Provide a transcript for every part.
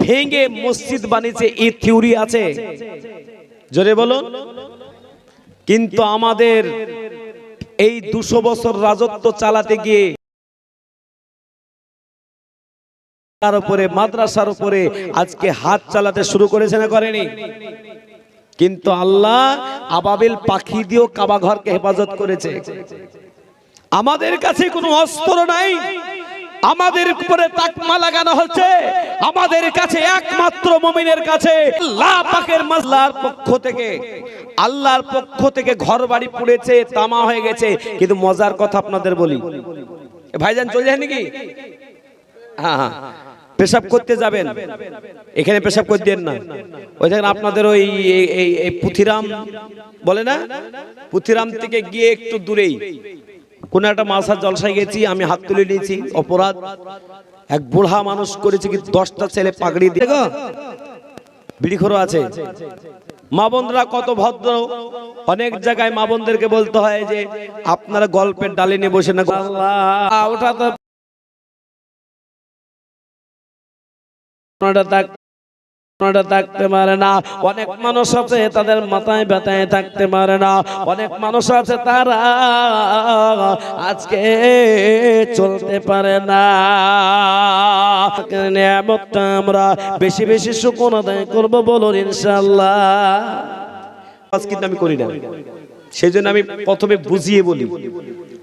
ভেঙে মসজিদ বানিয়েছে এই থিওরি আছে। জোরে বলুন। কিন্তু আমাদের এই দুশো বছর রাজত্ব চালাতে গিয়ে তার উপরে, মাদ্রাসার উপরে আজকে হাত চালাতে শুরু করেছে না করেনি? কিন্তু আল্লাহ আবাবিল পাখি দিয়েও কাবা ঘরকে হেফাজত করেছে। আমাদের কাছে কোনো অস্ত্র নাই। আমাদের উপরে তাকমা লাগানো হচ্ছে। আমাদের কাছে একমাত্র মুমিনের কাছে আল্লাহ পাকের পক্ষ থেকে, আল্লাহর পক্ষ থেকে ঘর বাড়ি পুড়েছে তামা হয়ে গেছে। কিন্তু মজার কথা আপনাদের বলি ভাইজান চলে যায় নাকি হ্যাঁ হ্যাঁ। পেশাব করতে যাবেন। এখানে পেশাব করে দেন না। ওই দেখেন আপনাদের ওই এই পুথিরাম বলে না? পুথিরাম থেকে গিয়ে একটু দূরেই। কোন একটা মাসার জলসায় গেছি, আমি হাত তুলে নিয়েছি, অপরাধ। এক বুড়া মানুষ করেছে কি দশটা ছেলে পাগড়ি দিয়ে। গো বিড়িখোরও আছে। মা বোনরা কত ভদ্র। অনেক জায়গায় মা বোনদেরকে বলতে হয় যে, আপনারা গল্পের ডালে নিয়ে বসে না। ওটা তো থাকতে পারে না। অনেক মানুষ আছে, তাদের মাথায় ব্যথায় থাকতে পারে না। অনেক মানুষ আছে, তারা আজকে চলতে পারে না। আমরা বেশি বেশি শুকন আদায় করব বলুন ইনশাল্লাহ কিন্তু আমি করি না। সেই জন্য আমি প্রথমে বুঝিয়ে বলি।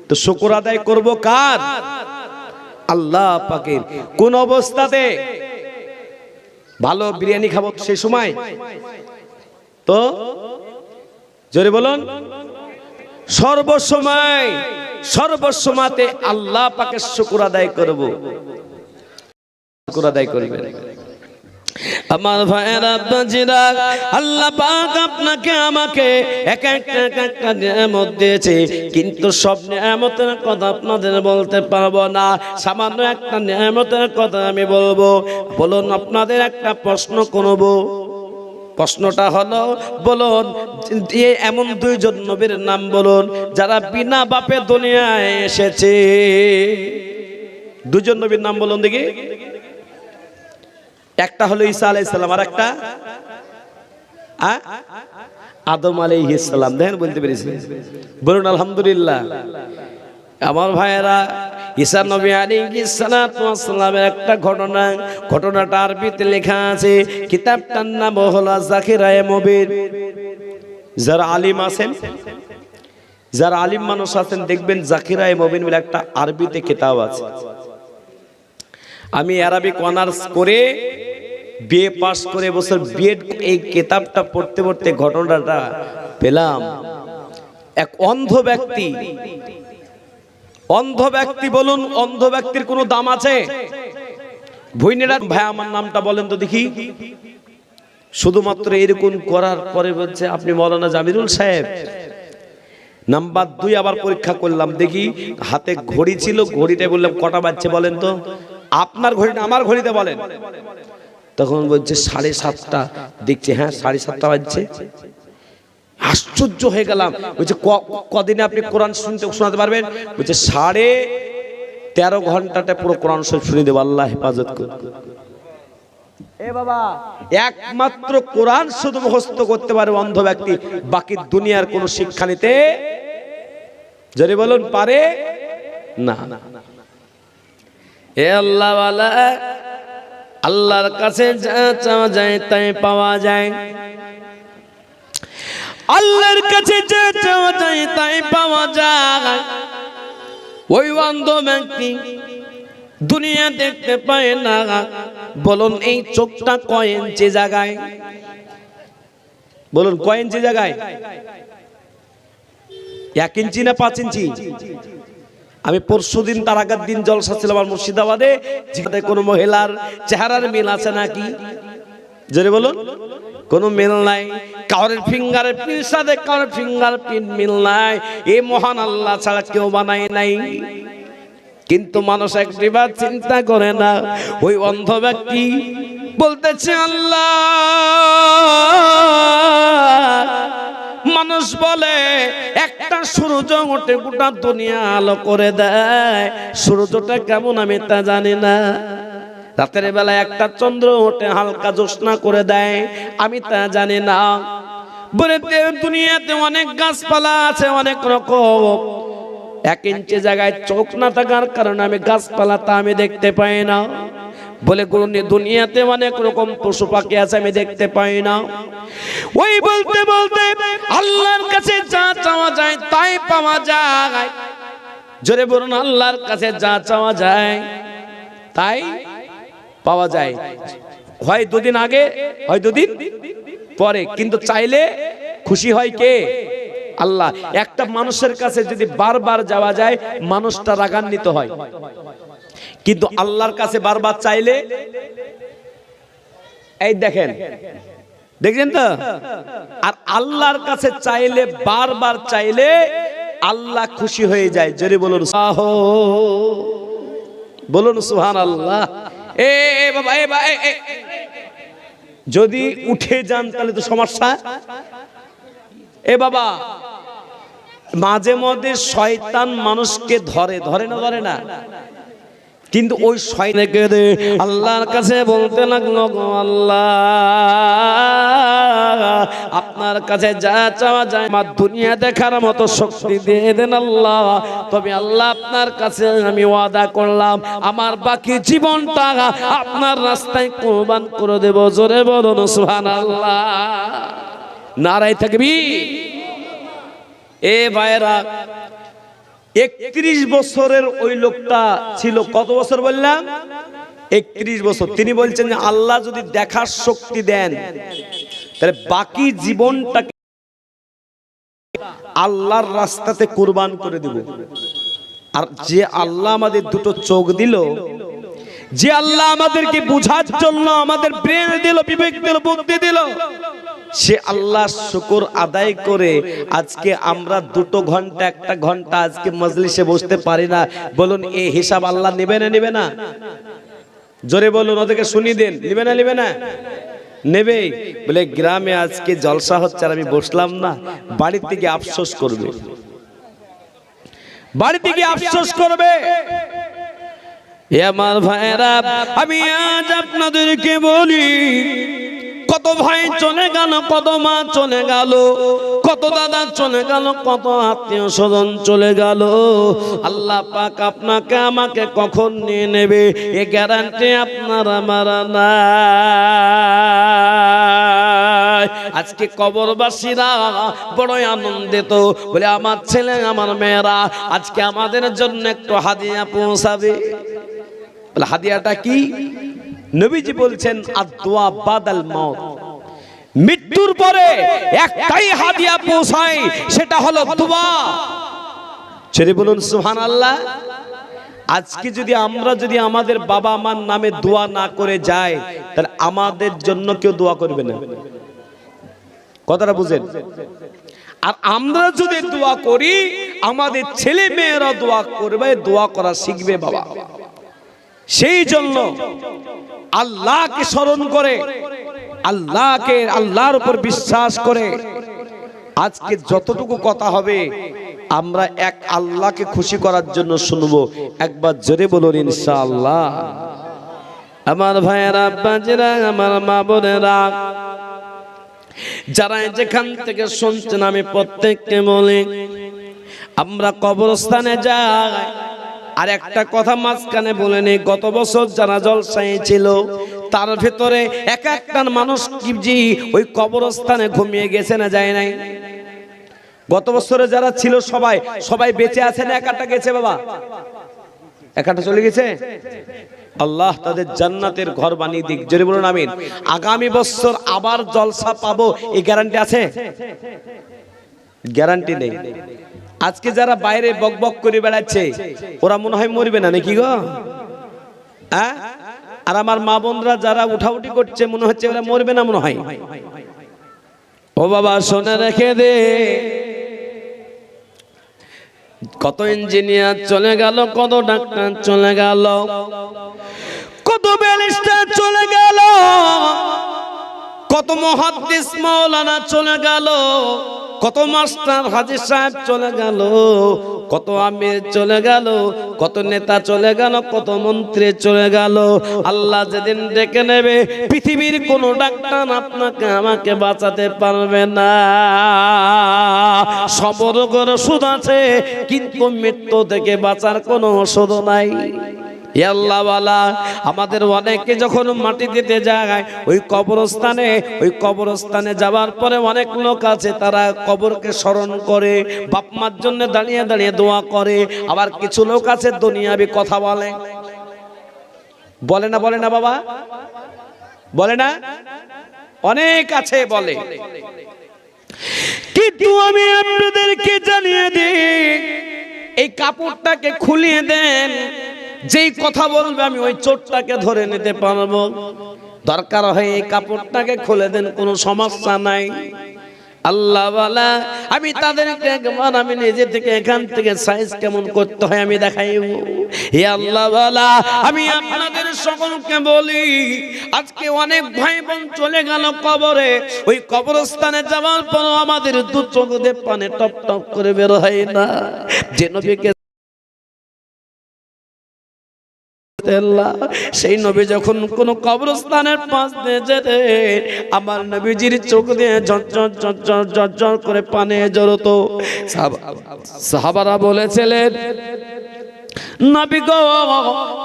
তো শুকর আদায় করব কার? আল্লাহ পাকের। কোন অবস্থাতে ভালো বিরিয়ানি খাব সেই সময়। তো, জোরে বলুন। সর্বসময়, সর্বসময়তে আল্লাহ পাকে শুকুর আদায় করব। শুকুর আদায় করবেন। আমার ভাইয়েরা বাজিরা আল্লাহ পাক আপনাকে আমাকে এক একটা এক একটা নিয়ামত দিয়েছে, কিন্তু সব নিয়ামতের কথা আপনাদের বলতে পারব না। সামান্য একটা নিয়ামতের কথা আমি বলব। বলুন, আপনাদের একটা প্রশ্ন করব। প্রশ্নটা হলো, বলুন এমন দুইজন নবীর নাম বলুন, যারা বিনা বাপে দুনিয়ায় এসেছে। দুজন নবীর নাম বলুন দেখি। একটা হলো ঈসা আলাইসাল্লাম আর একটা? আদম আলাইহিসসালাম দেখেন, বলতে পেরেছি। বলুন, আলহামদুলিল্লাহ। আমার ভাইয়েরা, ঈসা নবী আলাইহিসসালামের একটা ঘটনা, ঘটনাটা আরবিতে লেখা আছে, কিতাবটার নাম হলো জাকিরায়ে মুবিন। যারা আলিম আছেন, যারা আলিম মানুষ আছেন, দেখবেন জাকিরায়ে মুবিন বলে একটা আরবিতে কিতাব আছে। আমি অ্যারাবিক অনার্স করে বিএ পাস করে বছর বিএড এই কিতাবটা পড়তে পড়তে ঘটনাটা পেলাম। এক অন্ধ ব্যক্তি অন্ধ ব্যক্তি বলুন, অন্ধ ব্যক্তির কোনো দাম আছে? ভুইনেরা ভাই, আমার নামটা বলেন তো দেখি। শুধুমাত্র এরকম করার পরে বলছে, আপনি মৌলানা জামিরুল সাহেব। নাম্বার দুই আবার পরীক্ষা করলাম, দেখি হাতে ঘড়ি ছিল ঘড়িটা বললাম, কটা বাজছে বলেন তো? আপনার ঘড়িটা আমার ঘড়িতে বলেন। তখন বলছে সাড়ে সাতটা। দেখছে হ্যাঁ সাড়ে সাতটা বাজছে। আশ্চর্য হয়ে গেলাম। বলছে কদিনে আপনি কোরআন শুনতে শোনাতে পারবেন? বলছে সাড়ে তেরো ঘন্টাটা পুরো কোরআন শরীফ শুনে দেবো আল্লাহ হেফাজত এ বাবা। একমাত্র কোরআন শুধু মুখস্থ করতে পারে অন্ধ ব্যক্তি বাকি দুনিয়ার কোন শিক্ষা নিতে যদি বলুন পারে? না। এ আল্লাহ আল্লাহর কাছে যা চাওয়া যায় তাই পাওয়া যায়। আল্লাহর কাছে যা চাওয়া যায় তাই পাওয়া যায়। ওই অন্ধ ব্যক্তি দুনিয়া দেখতে পায় না। বলুন, এই চোখটা কয় ইঞ্চি জায়গায়? বলুন, কয় ইঞ্চি জায়গায়? এক ইঞ্চি না পাঁচ ইঞ্চি? আমি পরশু দিন তার আগের দিন জলসা ছিল আমার মুর্শিদাবাদে, যেখানে কোনো মহিলার চেহারার মিল আছে নাকি? জোরে বলুন। কোনো মিল নাই। কারোর ফিঙ্গারের প্রিন্ট সাথে কারোর ফিঙ্গার প্রিন্ট মিল নাই। এ মহান আল্লাহ ছাড়া কেউ বানায় নাই। কিন্তু মানুষ একটিবার চিন্তা করে না, ওই অন্ধ ব্যক্তি বলতেছে, আল্লাহ! মানুষ বলে, একটা সূর্য ওঠে গোটা দুনিয়া আলো করে দেয়। সূর্যটা কেমন আমি তা জানি না। রাতের বেলা একটা চন্দ্র ওঠে, হালকা জোৎস্না করে দেয়। আমি তা জানি না। বলে দুনিয়াতে অনেক গাছপালা আছে, অনেক রকম। এক ইঞ্চি জায়গায় চোখ না থাকার কারণে আমি গাছপালা তা আমি দেখতে পাই না। বলে দুনিয়াতে অনেক রকম পশু পাখি আছে, আমি দেখতে পাই না। ওই বলতে বলতে আল্লাহর কাছে যা চাওয়া যায়, তাই পাওয়া যায়। জোরে বলুন, আল্লাহর কাছে যা চাওয়া যায়, তাই পাওয়া যায়। হয় দুদিন আগে, হয় দুদিন পরে, কিন্তু চাইলে খুশি হয় কে? আল্লাহ। একটা মানুষের কাছে যদি বারবার যাওয়া যায়, মানুষটা রাগান্বিত হয়। কিন্তু আল্লাহর কাছে বারবার চাইলে, এই দেখেন, দেখছেন তো? আর আল্লাহর কাছে চাইলে, বারবার চাইলে আল্লাহ খুশি হয়ে যায়। জোরে বলুন সাহ বলুন সুহান আল্লাহ এ বাবা, এ, বা-। যদি উঠে যান, তাহলে তো সমস্যা। এ, বাবা, মাঝে মধ্যে শয়তান মানুষকে ধরে ধরে না ধরে না? কিন্তু ওই শয়তানকে দে আল্লাহর কাছে বলতে লাগল আল্লাহ, আপনার কাছে যা চাওয়া যায়, আমার দুনিয়া দেখার মতো শক্তি দিয়ে দেন আল্লাহ। তবে আল্লাহ আপনার কাছে আমি ওয়াদা করলাম, আমার বাকি জীবনটা আপনার রাস্তায় কোরবান করে দেব। জোরে বলুন, সুবহানাল্লাহ। নারাই থাকবি এ ভাইরা একত্রিশ বছরের ওই লোকটা ছিল। কত বছর বললাম? একত্রিশ বছর। তিনি বলছেন যে, আল্লাহ যদি দেখার শক্তি দেন, তাহলে বাকি জীবনটাকে আল্লাহর রাস্তাতে কুরবান করে দেব। আর যে আল্লাহ আমাদের দুটো চোখ দিল, যে আল্লাহ আমাদেরকে বুঝার জন্য আমাদের ব্রেন দিল, বিবেক দিল, বুদ্ধি দিল সে আল্লাহ শুকর আদায় করে আজকে আমরা দুটো ঘণ্টা, একটা ঘণ্টা আজকে মজলিসে বসতে পারি না। বলুন, এ হিসাব আল্লাহ নেবে না নেবে না? জোরে বলুন, ওদেরকে শুনি দেন। নেবে না নেবে না? নেবে বলে, গ্রামে আজকে জলসা হচ্ছে আর আমি বসলাম না। বাড়ির থেকে আফসোস করবে। বাড়ি থেকে আফসোস করবে। আমার ভাইরা আমি আজ আপনাদেরকে বলি কত ভাই চলে গেল, কত মা চলে গেল, কত দাদা চলে গেল, কত আত্মীয় স্বজন চলে গেল। আল্লাহ পাক আপনাকে আমাকে কখন নিয়ে নেবে? এ গ্যারান্টি আপনার আমার না আজকে কবরবাসীরা বড়ই আনন্দিত, বলে আমার ছেলে, আমার মেয়েরা, আজকে আমাদের জন্য একটু হাদিয়া পৌঁছাবে। হাদিয়াটা কি? নবীজি বলছেন আদোয়া বাদাল মত মৃত্যুর পরে একটাই হাদিয়া পৌঁছায় সেটা হলো দোয়া। ছেড়ে বলুন সুহান আল্লাহ আজকে যদি আমরা যদি আমাদের বাবা মার নামে দোয়া না করে যাই তাহলে আমাদের জন্য কেউ দোয়া করবে না। কথাটা বুঝেন। আর আমরা যদি দোয়া করি আমাদের ছেলে মেয়েরা দোয়া করবে দোয়া করা শিখবে বাবা। সেই জন্য আল্লাহকে স্মরণ করে, আল্লাহকে, আল্লাহর উপর বিশ্বাস করে আজকে যতটুকু কথা হবে, আমরা এক আল্লাহকে খুশি করার জন্য শুনব। একবার জোরে বলুন, ইনশাআল্লাহ। আমার ভাইয়েরা, বাজেরা, আমার মা বোনেরা, যারা যেখান থেকে শুনছেন আমি প্রত্যেককে বলি, আমরা কবরস্থানে যাই। আর একটা কথা মাঝখানে বলে নেই, গত বছর যারা জলসাই ছিল, তার ভেতরে এক একটা মানুষ কি ওই কবরস্থানে ঘুমিয়ে গেছে না যায় নাই? গত বছরে যারা ছিল সবাই সবাই বেঁচে আছে না একাটা গেছে বাবা? একাটা চলে গেছে? আল্লাহ তাদের জান্নাতের ঘর বানিয়ে দিক, জোরে বলুন আমিন। আগামী বছর আবার জলসা পাবো, এই গ্যারান্টি আছে? গ্যারান্টি নেই। আজকে যারা বাইরে বক বক করে বেড়াচ্ছে, ওরা মনে হয় মরবে না নাকি গো? আর আমার মা বোনরা যারা উঠাউঠি করছে, মনে হচ্ছে ওরা মরবে না মনে হয়? ও বাবা, শোনে রেখে দে। কত ইঞ্জিনিয়ার চলে গেল, কত ডাক্তার চলে গেল, কত ব্যারিস্টার চলে গেল, কত মহাদ্দিস মাওলানা চলে গেল। কত মাস্টার হাজির সাহেব চলে গেল, কত আমির চলে গেল, কত নেতা চলে গেল, কত মন্ত্রী চলে গেল। আল্লাহ যেদিন ডেকে নেবে, পৃথিবীর কোন ডাক্তার আপনাকে আমাকে বাঁচাতে পারবে না। সবর করে ওষুধ আছে, কিন্তু মৃত্যু থেকে বাঁচার কোনো ওষুধ নাই। আমাদের অনেকে যখন মাটি দিতে যায়, ওই কবরস্থানে ওই কবরস্থানে যাওয়ার পরে অনেক লোক আছে, তারা কবরকে স্মরণ করে, বাপ মার জন্য দাঁড়িয়ে দাঁড়িয়ে দোয়া করে, আবার কিছু লোক আছে দুনিয়াবি কথা বলে। বলে না বলে না বাবা। বলে না? অনেক আছে বলে। কিন্তু আমি আপনাদেরকে জানিয়ে দিই, এই কাপড়টাকে খুলিয়ে দেন যেই কথা বলবে আমি ওই চোরটাকে ধরে নিতে পারব। দরকার হয় এই কাপড়টাকে খুলে দেন, কোনো সমস্যা নাই। আল্লাহ বালা, আমি তাদেরকে একবার, আমি নিজে থেকে এখান থেকে সাইজ কেমন করতে হয় আমি দেখাইব। হে আল্লাহ বালা, আমি আপনাদের সকলকে বলি, আজকে অনেক ভাই বোন চলে গেল কবরে। ওই কবরস্থানে যাওয়ার পর আমাদের দু চোখ দিয়ে পানে টপ টপ করে বের হয় না। যে নবীকে সেই নবী যখন কোন কবরস্থানের পাশ দিয়ে যেতে, আমার নবীজির চোখ দিয়ে ঝরঝর ঝরঝর ঝরঝর করে পানে জড়তো সাহাবারা বলেছিলেন নবী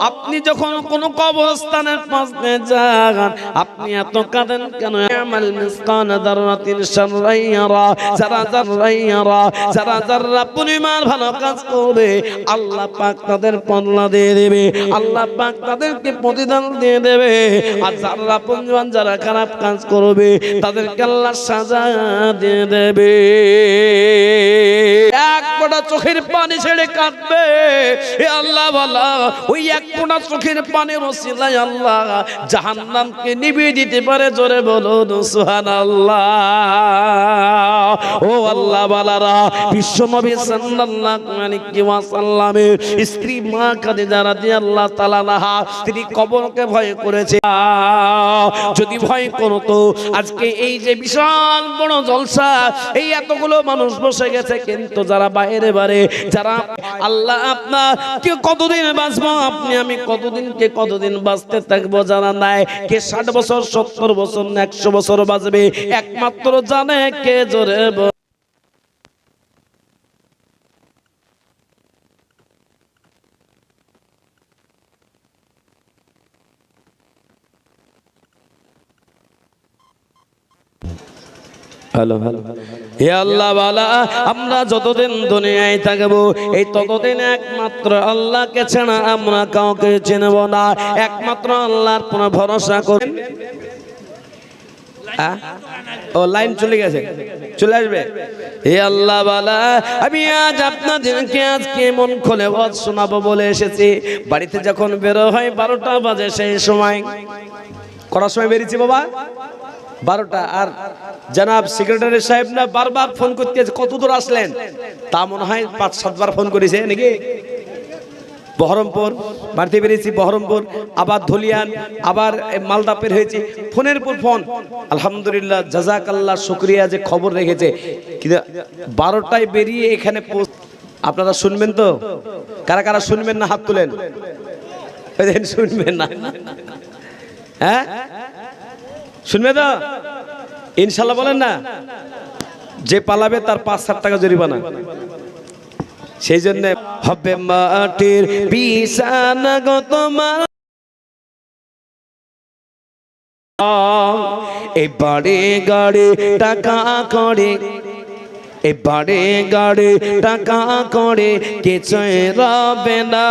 আপনি যখন কোন কবরস্থানের পাশ যান, আপনি এত কাঁদেন কেন? আমাল মিসকান দাররাতিন শাররাইয়ারা, যারা যাররাইয়ারা, যারা যারা পরিমাণ ভালো কাজ করবে, আল্লাহ পাক তাদের পল্লা দিয়ে দেবে, আল্লাহ পাক তাদেরকে প্রতিদান দিয়ে দেবে। আর যারা পরিমাণ যারা খারাপ কাজ করবে, তাদেরকে আল্লাহ সাজা দিয়ে দেবে। এক ফোঁটা চোখের পানি ছেড়ে কাঁদবে। আল্লাহ বলা ওই এক ফোঁটা চোখের পানি আল্লাহ। দিতে পারে, জোরে বলো সুহান আল্লাহ ও আল্লাহ বালারা সাল্লাল্লাহু আলাইহি স্ত্রী মা খাদিজা রাদিয়াল্লাহু তাআলা তিনি কবরকে ভয় করেছে। যদি ভয় করতো আজকে এই যে বিশাল বড় জলসা, এই এতগুলো মানুষ বসে গেছে, কিন্তু যারা বাইরে বাইরে যারা আল্লাহ আপনার কে কতদিন বাঁচবো? আপনি আমি কতদিন কে কতদিন বাঁচতে থাকব জানা নাই? কে ষাট বছর, সত্তর বছর একশো বছর বাঁচবে? একমাত্র জানে কে জোরে হ্যালো হ্যালো হে আল্লাহ বালা, আমরা যতদিন দুনিয়ায় থাকব, এই ততদিন একমাত্র আল্লাহকে ছাড়া আমরা কাউকে চিনব না। একমাত্র আল্লাহর পুরো ভরসা করেন ও, লাইন চলে গেছে। চলে আসবে। হে আমি আজ খুলে শোনাবো বলে এসেছি। বাড়িতে যখন বেরো হয় বারোটা বাজে সেই সময়। করার সময় বেরিয়েছি বাবা? বারোটা। আর জনাব সেক্রেটারি সাহেব না বারবার ফোন করতে কত দূর আসলেন? তা মনে হয় পাঁচ সাতবার ফোন করেছে নাকি? বহরমপুর বাড়িতে বেরিয়েছি বহরমপুর, আবার ধলিয়ান, আবার মালদা পের হয়েছি, ফোনের পর ফোন। আলহামদুলিল্লাহ জাজাক আল্লাহ শুক্রিয়া যে খবর রেখেছে। কিন্তু বারোটায় বেরিয়ে এখানে আপনারা শুনবেন তো? কারা কারা শুনবেন না হাত তুলেন? শুনবেন না। হ্যাঁ? শুনবে তো? ইনশাল্লাহ বলেন না। যে পালাবে তার পাঁচ সাত টাকা জরিমানা। সেই জন্য হবে মাটির বিছানা গো তোমার। এবারে গাড়ি টাকা করে এবারে গাড়ি টাকা করে কিছুই রবে না।